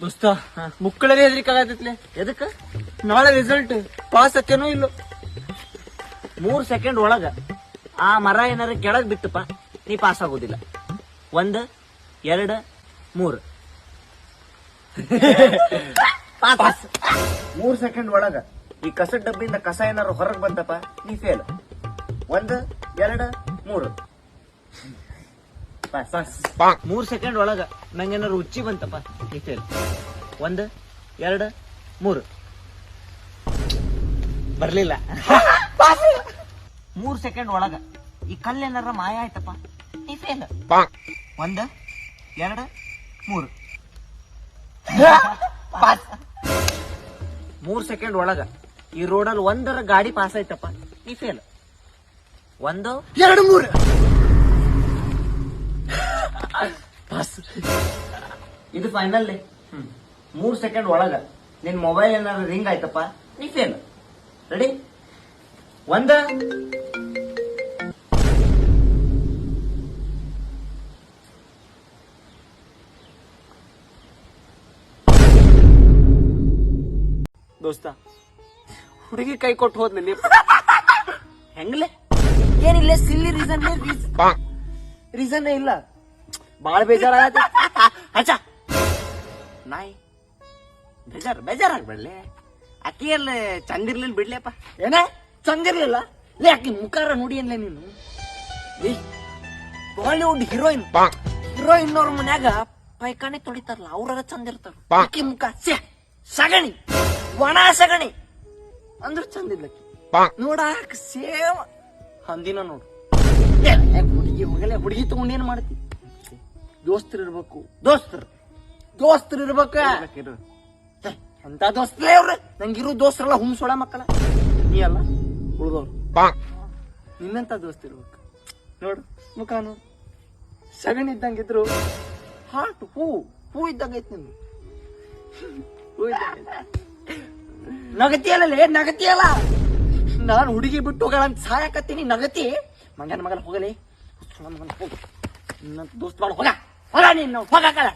ದೋಸ್ತ ಹೆದರಿಕೆ ಆಗತ್ತೈತ್ಲೆ ಎದಕ್ಕ? ನಾಳೆ ರಿಸಲ್ಟ್ ಪಾಸ್ ಆಕೇನೋ ಇಲ್ಲ. ಮೂರ್ ಸೆಕೆಂಡ್ ಒಳಗ ಆ ಮರ ಏನಾರ ಕೆಳಗ್ ಬಿತ್ತಪ್ಪ, ನೀ ಪಾಸ್ ಆಗೋದಿಲ್ಲ. ಒಂದ್, ಎರಡ್, ಮೂರ್. ಪಾಸ್ ಮೂರ್ ಸೆಕೆಂಡ್ ಒಳಗ ಈ ಕಸ ಡಬ್ಬಿಯಿಂದ ಕಸ ಏನಾರು ಹೊರಗ್ ಬಂತಪ್ಪ, ನೀ ಫೇಲ್ ಒಂದ್, ಎರಡ್, ಮೂರ್. ಮೂರ್ ಸೆಕೆಂಡ್ ಒಳಗ ನಂಗೇನಾರು ಉಚ್ಚಿ ಬಂತಪ್ಪ ಇಫೇಲ್ ಫೇಲ್ ಒಂದ್ ಎರಡ್ ಮೂರ್. ಬರ್ಲಿಲ್ಲ. ಮೂರ್ ಸೆಕೆಂಡ್ ಒಳಗ ಈ ಕಲ್ಲೇನಾರ ಮಾಯ ಆಯ್ತಪ್ಪ ಇಫೇಲ್ ಫೇಲ್ ಒಂದ ಎರಡ ಮೂರು. ಮೂರ್ ಸೆಕೆಂಡ್ ಒಳಗ ಈ ರೋಡಲ್ಲಿ ಒಂದರ ಗಾಡಿ ಪಾಸ್ ಆಯ್ತಪ್ಪ ಈ ಫೇಲ್ ಒಂದು ಎರಡು ಮೂರು. ಪಾಸ್ ಇದು ಫೈನಲ್ ಮೂರ್ ಸೆಕೆಂಡ್ ಒಳಗ. ನಿನ್ ಮೊಬೈಲ್ ಏನಾದ್ರು ರಿಂಗ್ ಆಯ್ತಪ್ಪ? ನೀ ಫೇಲ್ ರೆಡಿ ಒಂದ. ದೋಸ್ತ ಹುಡುಗಿ ಕೈ ಕೊಟ್ಟು ಹೋದ್ನಲ್ಲಿ ಹೆಂಗ್ಲೆ? ಏನಿಲ್ಲ ಸಿಲ್ಲಿ ರೀಸನ್ ರೀಸನ್ ಇಲ್ಲ. ಬಾಳ ಬೇಜಾರಾಗತ್ತೆ. ಅಚ್ಚಾ. ನಾಯಿ ಬೇಜಾರ್ ಬೇಜಾರಾಗ್ಬಿಡ್ಲಿ. ಅಕ್ಕಿಯಲ್ಲಿ ಚಂದಿರ್ಲಿಲ್ಲ ಬಿಡ್ಲಿಯಪ್ಪ? ಏನೇ? ಚಂದಿರ್ಲಿಲ್ಲ. ಲೇ ಅಕ್ಕಿ ಮುಖಾರ ನೋಡಿ ಅನ್ಲೇ ನೀನು. ಏ ಬಾಲಿವುಡ್ ಹೀರೋಯಿನ್. ಹೀರೋಯಿನ್ ಅವ್ರ ಮನ್ಯಾಗ ಪೈಕಾಣಿ ತೊಡಿತಾರಲ್ಲ ಅವ್ರಾಗ ಚಂದ ಇರ್ತಾರ ಆಕಿ ಮುಖ ಸೆ ಸಗಣಿ. ಒಣ ಸಗಣಿ. ಅಂದ್ರ ಚಂದ ಇದ್ಲಕ್ಕಿ ನೋಡಾಕ ಸೇಮ್ ಹಂದಿನ ನೋಡು. ಹುಡುಗಿ ಹೋಗಲೇ ಹುಡುಗಿ ತಗೊಂಡೇನ್ ಏನ್ ಮಾಡ್ತಿ? ದೋಸ್ತರು. ಇರ್ಬೇಕು ದೋಸ್ತರು ದೋಸ್ತರು ಇರ್ಬೇಕ ಅಂತ ದೋಸ್ತಲೇ ಅವ್ರ. ನಂಗಿರೋ ದೋಸ್ತರೆಲ್ಲ ಹುಮ್ಸೊಳ ಮಕ್ಕಳ. ನೀ ಅಲ್ಲ? ಉಳ್ದವ್ರು. ನಿನ್ನಂತ ದೋಸ್ತ ಇರ್ಬೇಕು ನೋಡು ಮುಖಾನು. ನೋಡು ಸಗಣಿ ಇದ್ದಂಗಿದ್ರು ಹಾರ್ಟ್ ಹೂ ಹೂ ಇದ್ದಂಗ ಐತಿ ನಿಂದು ಹೂ ಇದ್ದಂಗ ನಗತಿಯಲ್ಲ ನಗತಿಯಲ್ಲ? ನಾನು ಹುಡುಗಿ ಬಿಟ್ಟು ಹೋಗಲ್ಲ ಸಾಯಕತ್ತೀನಿ ನಗತಿ. ಮಂಗನ ಮಗನ ಹೋಗಲಿ. ಮಗನ ಹೋಗು. ನಿನ್ನಂತ ದೋಸ್ತ ಮಾಡು ಹೋಗ. ಹೋಗ ನೀನು ಹೋಗ ಕಳ.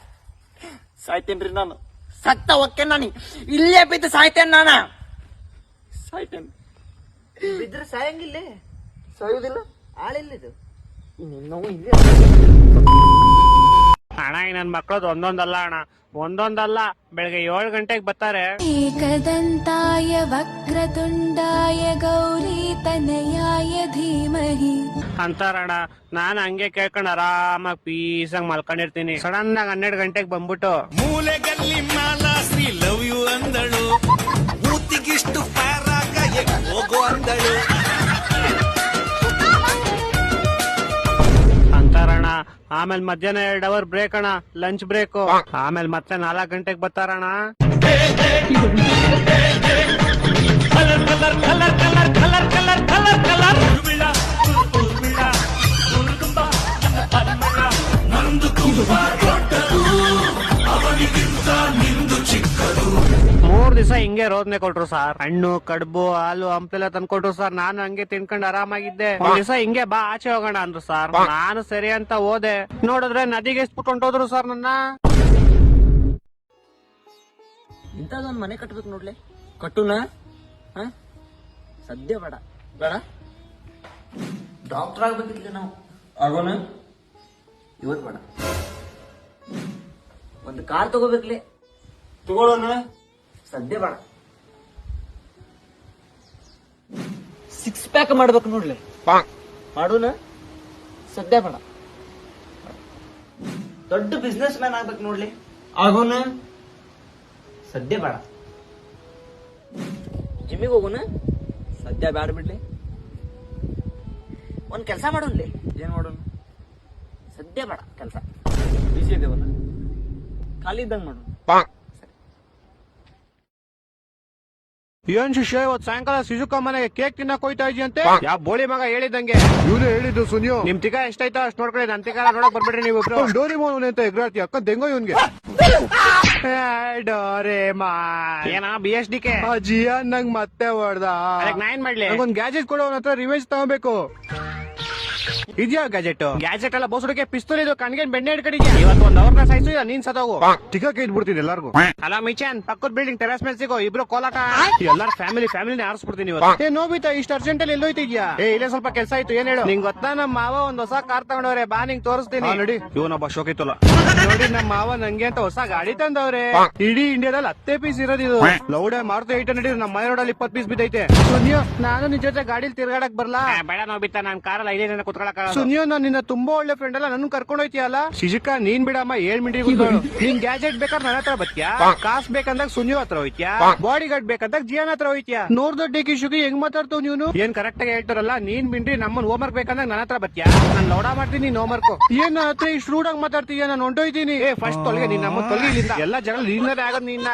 ಸಾಯ್ತೇನ್ರಿ ನಾನು? ಸತ್ತ ಹೊಕ್ಕೆ ನಾನು. ಇಲ್ಲೇ ಬಿದ್ದು ಸಾಯ್ತೇನೆ ನಾನು? ಸಾಯ್ತೇನೆ. ಬಿದ್ರೆ ಸಾಯಂಗಿಲ್ಲ. ಸಾಯುವುದಿಲ್ಲ ಆಳಿಲ್ಲಿದು ಇನ್ನೂ ಇಲ್ಲೇ ಅಣ್ಣ ಈ ನನ್ ಮಕ್ಳದ್ ಒಂದೊಂದಲ್ಲ ಅಣ್ಣ. ಒಂದೊಂದಲ್ಲ ಬೆಳಗ್ಗೆ ಏಳು ಗಂಟೆಗೆ ಬರ್ತಾರೆ. ಏಕದಂತಾಯ ವಕ್ರತುಂಡಾಯ ಗೌರಿ ತನಯಾಯ ಧೀಮಹಿ. ಅಂತಾರಣ ನಾನ್ ಹಂಗೆ ಕೇಳ್ಕೊಂಡ್ ಆರಾಮಾಗಿ ಪೀಸಾಗಿ ಮಲ್ಕೊಂಡಿರ್ತೀನಿ. ಸಡನ್ ಆಗಿ ಹನ್ನೆರಡು ಗಂಟೆಗೆ ಬಂದ್ಬಿಟ್ಟು. ಮೂಲೆಗಲ್ಲಿ ಮಾಲಾ ಶ್ರೀ ಲವ್ ಯು ಅಂದಳು. ಮೂತಿಗಿಷ್ಟು ಪ್ಯಾರಾಗ ಹೋಗು ಆಮೇಲೆ ಮಧ್ಯಾಹ್ನ ಎರಡ್ ಅವರ್ ಬ್ರೇಕ್ ಅಣ್ಣ ಲಂಚ್ ಬ್ರೇಕ್ ಆಮೇಲೆ ಮತ್ತೆ ನಾಲ್ಕು ಗಂಟೆಗೆ ಬರ್ತಾರಣ್ಣ ಮೂರ್ ದಿವಸ ಹಿಂಗೆ ರೋದನೆ ಕೊಟ್ರು ಸರ್. ಹಣ್ಣು ಕಡ್ಬು ಹಾಲು ಹಂಪೆಲ್ಲ ತಂದ್ಕೊಟ್ರು ಸರ್. ನಾನು ಹಂಗೆ ತಿನ್ಕೊಂಡು ಆರಾಮಾಗಿದ್ದೆ. ಒಂದ್ ದಿವಸ ಹಿಂಗೆ ಬಾ ಆಚೆ ಹೋಗೋಣ ಅಂದ್ರು ಸರ್. ನಾನು ಸರಿ ಅಂತ ಹೋದೆ. ನೋಡಿದ್ರೆ ನದಿಗೆ ಎಷ್ಟು ಹೋದ್ರು ಸರ್ ನನ್ನ? ಇಂಥದೊಂದು ಮನೆ ಕಟ್ಬೇಕು ನೋಡ್ಲೆ. ಕಟ್ಟುನ? ಹ? ಸದ್ಯ ಬೇಡ. ಬೇಡ. ಡಾಕ್ಟರ್ ಆಗ್ಬೇಕಿಲ್ಲ ನಾವು. ಆಗೋಣ? ಇವತ್ತು ಬೇಡ. ಒಂದು ಕಾರ್ ತಗೋಬೇಕಲೆ. ತಗೊಳ್ಳೋಣ ಸದ್ಯ ಬೇಡ. ಸಿಕ್ಸ್ ಪ್ಯಾಕ್ ಮಾಡ್ಬೇಕು ನೋಡ್ಲಿ. ಮಾಡೋಣ ಸದ್ಯ ಬೇಡ. ದೊಡ್ಡ ಬಿಸ್ನೆಸ್ ಮ್ಯಾನ್ ಆಗ್ಬೇಕು ನೋಡ್ಲಿ. ಆಗೋಣ ಸದ್ಯ ಬೇಡ. ಜಿಮ್ಮಿಗೆ ಹೋಗೋಣ ಸದ್ಯ ಬೇಡ ಬಿಡ್ಲಿ. ಒಂದ್ ಕೆಲಸ ಮಾಡೋನ್ಲಿ ಏನ್ ಮಾಡೋಣ? ಸದ್ಯ ಬೇಡ ಕೆಲಸ. ಬಿಸಿ ಇದೇವಲ್ಲ? ಖಾಲಿ ಇದ್ದಂಗೆ ಮಾಡೋಣ. ಏನ್ ಶಿಷ್ಯ ಇವತ್ ಸಾಯಂಕಾಲ ಸಿಜುಕ ಮನೆಗೆ ಕೇಕ್ ತಿನ್ನಕ್ ಹೋಯ್ತಾ ಇದೆಯಂತೆ ಅಂತೆ? ಯಾವ ಬೋಳಿ ಮಗ ಹೇಳಿದಂಗೆ? ಇವನೇ ಹೇಳಿದ್ದು ಸುನಿಯೋ. ನಿಮ್ ತಿಗ ಎಷ್ಟಾಯ್ತಾ ಅಷ್ಟ್ ನೋಡ್ಕೊಳ್ಳಿ ನನ್ ತಿಗ ನೋಡಕ್ ಬರ್ಬೇಡ್ರಿ ನೀವು ಡೋರಿ ಡೋರಿಮೋನ್ ಅಂತ ಎಗ್ರಾಡ್ತಿ ಅಕ್ಕ ದೆಂಗೋ ಇವನ್ಗೆ. ಡೋರೇಮಾ ಏನಾ ಬಿ ಎಸ್ ಡಿ ಕೆ ನಂಗ್ ಮತ್ತೆ ಹೊಡ್ದ. ನಾ ಏನ್ ಮಾಡ್ಲಿ? ಒಂದ್ ಗ್ಯಾಜೆಟ್ ಕೊಡೋ ಅವನ ಹತ್ರ ರಿವೇಜ್ ತಗೋಬೇಕು. ಇದ್ಯಾ ಗ್ಯಾಜೆಟ್? ಗ್ಯಾಜೆಟ್ ಎಲ್ಲ ಬೋಸಡಕ್ಕೆ ಪಿಸ್ತೂಲ್ ಇದು ಕಣ್ಗೆ ಬೆಣ್ಣೆ ಹಿಡ್ಕಡಿಗೆ ಇವತ್ತು ಒಂದ್ ಅವ್ರನ್ನ ಸಾಯಿಸು ಇಲ್ಲ ನೀನ್ ಸದೋಗು ಟಿಕಕ್ಕೆ ಇದ್ಬಿಡ್ತೀನಿ ಎಲ್ಲಾರ್ಗು. ಅಲ್ಲ ಮಿಚನ್ ಪಕ್ಕದ ಬಿಲ್ಡಿಂಗ್ ಟೆರಸ್ ಮೇಲೆ ಸಿಗೋ ಇಬ್ರು ಕೋಲಾಟ. ಎಲ್ಲಾರ ಫ್ಯಾಮಿಲಿ ಫ್ಯಾಮಿಲಿ ಆರಿಸ್ಬಿಡ್ತೀನಿ ಇವತ್ತು. ಏ ನೋಬಿತಾ ಇಷ್ಟ ಅರ್ಜೆಂಟ್ ಅಲ್ಲಿ ಎಲ್ಲೋಯ್ತಿದ್ಯಾ ಏ ಇಲ್ಲೇ ಸ್ವಲ್ಪ ಕೆಲಸ ಆಯ್ತು ಏನ್ ಹೇಳು? ನಿಂಗ್ ಗೊತ್ತಾ ನಮ್ಮ ಮಾವ ಒಂದ್ ಹೊಸ ಕಾರ್ ತಗೊಂಡವ್ರೆ ಬಾ ನಿಂಗ್ ತೋರಿಸ್ತೀನಿ. ನೋಡಿ. ಇವನೊಬ್ಬ ಶೋಕಿತ್ತಲ್ಲ ನೋಡಿ ನಮ್ಮ ಮಾವ ನಂಗೆ ಅಂತ ಹೊಸ ಗಾಡಿ ತಂದವ್ರೆ. ಇಡೀ ಇಂಡಿಯಾದಲ್ಲಿ ಹತ್ತೇ ಪೀಸ್ ಇರೋದಿದು ಲೌಡೆ ಮಾರುತಿ ಏಟ್ ಹಂಡ್ರೆಡ್ ನಮ್ಮ ರೋಡ್ ಅಲ್ಲಿ ಇಪ್ಪತ್ ಪೀಸ್ ಬಿದ್ದೈತೆ. ನಾನು ನಿಜ ಜೊತೆ ಗಾಡಿಲಿ ತಿರ್ಗಾಡಕ್ ಬರ್ಲಾ? ಬೇಡ ನೋಬಿತ್ತ ನಾನ್ ಕಾರಲ್ಲಿ ಐದೇ ಜನ ಕುತ್ಕೊಳಕ ಸುನಿಯೋ ನಾನು ನಿನ್ನ ತುಂಬಾ ಒಳ್ಳೆ ಫ್ರೆಂಡ್ ಅಲ್ಲ ನನ್ನ ಕರ್ಕೊಂಡು ಹೋಯ್ತಿಯಲ್ಲ? ಶಿಶಿಕ ನೀನ್ ಬಿಡಮ್ಮ ಏಳ್ ಮಿನಿಟ್ ನೀನ್ ಗ್ಯಾಜೆಟ್ ಬೇಕಾದ್ರೆ ನನ್ನ ಹತ್ರ ಬತ್ಯಾ ಕಾಸ್ ಬೇಕಂದಾಗ ಸುನ್ಯು ಹತ್ರ ಹೋಯ್ತ್ಯಾ? ಬಾಡಿ ಗಾರ್ಡ್ ಬೇಕಂದಾಗ ಜಿಯಾನ್ ಹತ್ರ ಹೋಯ್ತ್ಯಾ? ನೋಡ್ದ ಡಿ ಕಿಶುಗೆ ಹೆಂಗ್ ಮಾತಾಡ್ತಾವ್ ನೀನು? ಏನ್ ಕರೆಕ್ಟ್ ಆಗಿ ಹೇಳ್ತಾರಲ್ಲ ನೀನ್ ಬಿಂಡ್ರಿ ನಮ್ಮನ್ ಹೋಮ್ ವರ್ಕ್ ಬೇಕಂದಾಗ ನನ್ನ ಹತ್ರ ಬತ್ಯಾ ನಾನ್ ಲೌಡ ಮಾಡ್ತೀನಿ ನೀನ್ ಹೋಮ್ ವರ್ಕ್ ಏನ್ ಹತ್ರ ಇಷ್ಟು ಆಗಿ ಮಾತಾಡ್ತೀಯ ನಾನು ಹೊಂಟೋಯ್ತೀನಿ. ಏ ಫಸ್ಟ್ ತೊಲಗೆ ನೀನ್ ನಮ್ಮ ತೊಲಗಿ ಇಲ್ಲಿಂದ. ಎಲ್ಲ ಜಗಳ ನಿನ್ನದೇ ಆಗೋದ್ ನಿನ್ನ